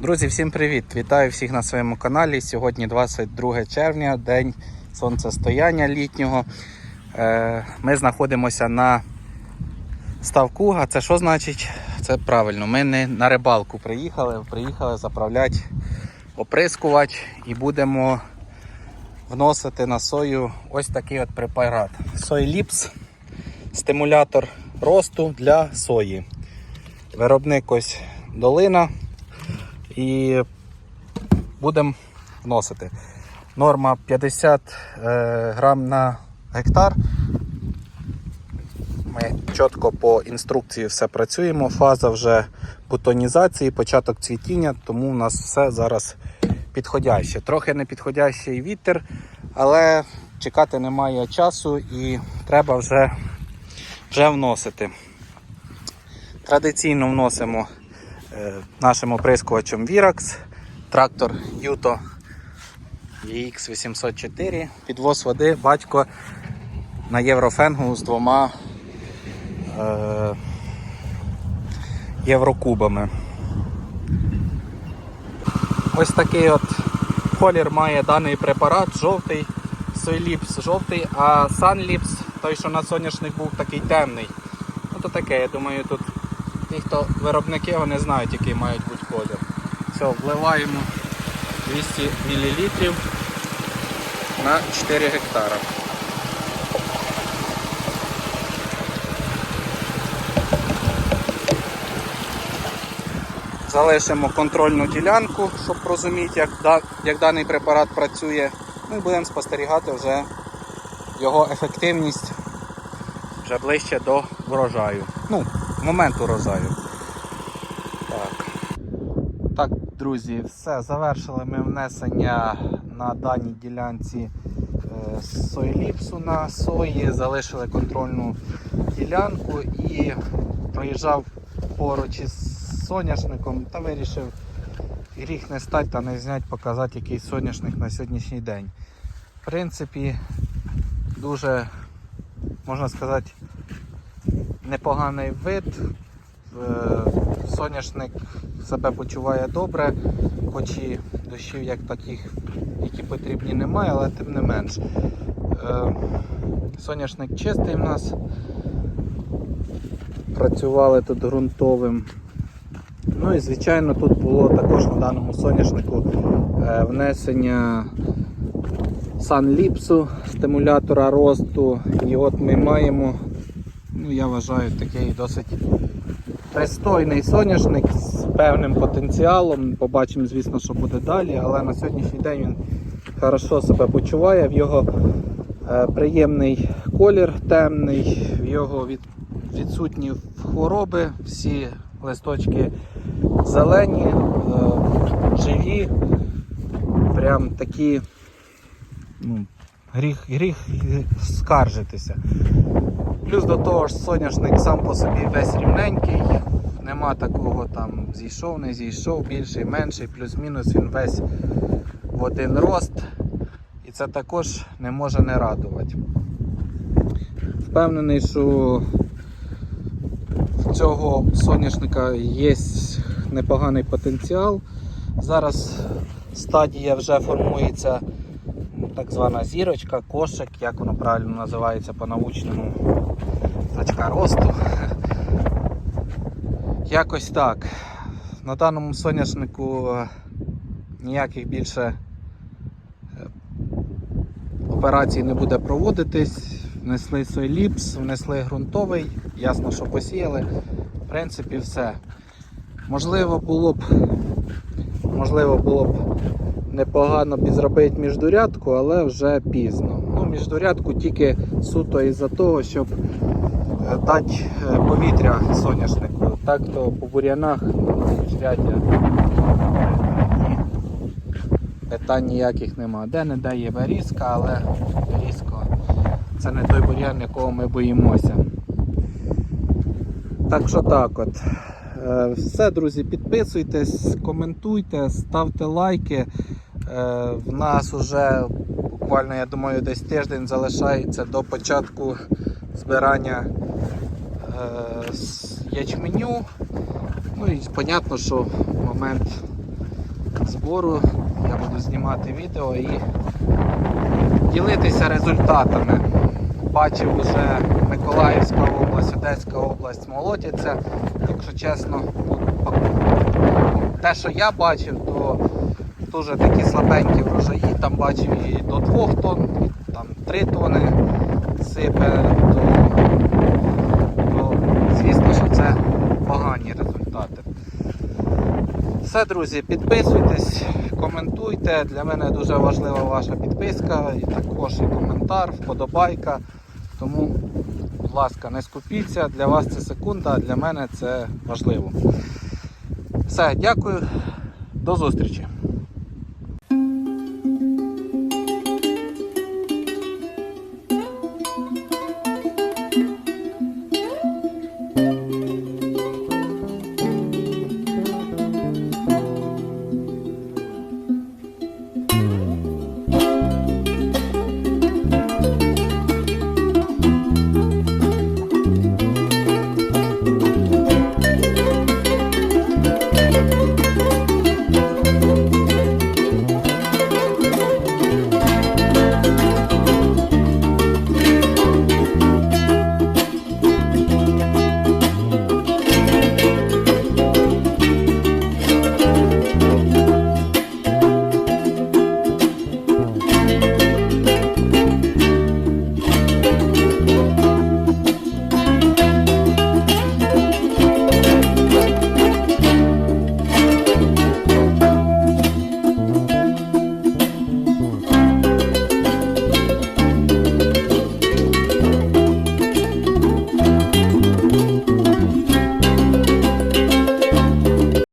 Друзі, всім привіт! Вітаю всіх на своєму каналі. Сьогодні 22 червня, день сонцестояння літнього. Е, Ми знаходимося на ставку. А це що значить? Це правильно. Ми не на рибалку приїхали, приїхали заправляти оприскувач і будемо вносити на сою ось такий от препарат. Сойліпс, стимулятор росту для сої. Виробник ось долина і будемо вносити. Норма 50 е, грам на гектар. Ми чітко по інструкції все працюємо. Фаза вже бутонізації, початок цвітіння, тому у нас все зараз підходяще. Трохи не підходящий вітер, але чекати немає часу і треба вже, вже вносити. Традиційно вносимо нашим оприскувачем Virax, трактор Юто VX 804, підвоз води, батько на єврофенгу з двома е, єврокубами. Ось такий от колір має даний препарат, жовтий, Сойліпс жовтий, а Санліпс, той, що на соняшник був такий темний. Ну то таке, я думаю, тут ті, хто виробники, вони знають, який мають бути колір. Все, вливаємо 200 мл на 4 гектара. Залишимо контрольну ділянку, щоб розуміти, як, як даний препарат працює. Ну і будемо спостерігати вже його ефективність вже ближче до врожаю. Ну, моменту урожаю. Так. Так, друзі, все, завершили ми внесення на даній ділянці е, сойліпсу на сої, залишили контрольну ділянку і проїжджав поруч із соняшником та вирішив гріх не стати та не зняти, показати який соняшник на сьогоднішній день. В принципі, дуже, можна сказати, непоганий вид. Е, Соняшник себе почуває добре, хоч і дощів як таких, які потрібні немає, але тим не менш. Е, Соняшник чистий в нас. Працювали тут ґрунтовим. Ну і звичайно тут було також на даному соняшнику е, внесення санліпсу, стимулятора росту. І от ми маємо, ну я вважаю, такий досить пристойний соняшник з певним потенціалом. Побачимо, звісно, що буде далі, але на сьогоднішній день він хорошо себе почуває, в його е, приємний колір темний, в його від, відсутні хвороби, всі листочки зелені, е, живі, прям такі ну, гріх, гріх скаржитися. Плюс до того ж соняшник сам по собі весь рівненький, нема такого там зійшов, не зійшов, більший, менший, плюс-мінус він весь в один рост. І це також не може не радувати. Впевнений, що в цього соняшника є непоганий потенціал. Зараз стадія вже формується так звана зірочка, кошик, як воно правильно називається по-научному точка росту. Якось так. На даному соняшнику е, ніяких більше е, операцій не буде проводитись. Внесли сойліпс, внесли ґрунтовий, ясно, що посіяли. В принципі, все. Можливо було б, можливо було б непогано б зробити міждурядку, але вже пізно. Ну, міждурядку тільки суто із-за того, щоб дати е, повітря соняшнику. Так то по бур'янах міжряддя ні, питань ніяких нема. Де не де є берізка, але берізко це не той бур'ян, якого ми боїмося. Так що так от. Е, Все, друзі, підписуйтесь, коментуйте, ставте лайки. Е, В нас вже буквально, я думаю, десь тиждень залишається до початку збирання е, с- ячменю. Ну і понятно, що в момент збору. Я буду знімати відео і ділитися результатами. Бачив уже Миколаївська область, Одеська область молодяться. Якщо чесно, те, що я бачив, то дуже такі слабенькі врожаї. Там бачив і до 2 тонн, і там 3 тонни сипе, то, то звісно, що це погані результати. Все, друзі, підписуйтесь, коментуйте. Для мене дуже важлива ваша підписка, і також і коментар, вподобайка. Тому, будь ласка, не скупіться. Для вас це секунда, а для мене це важливо. Все, дякую, до зустрічі.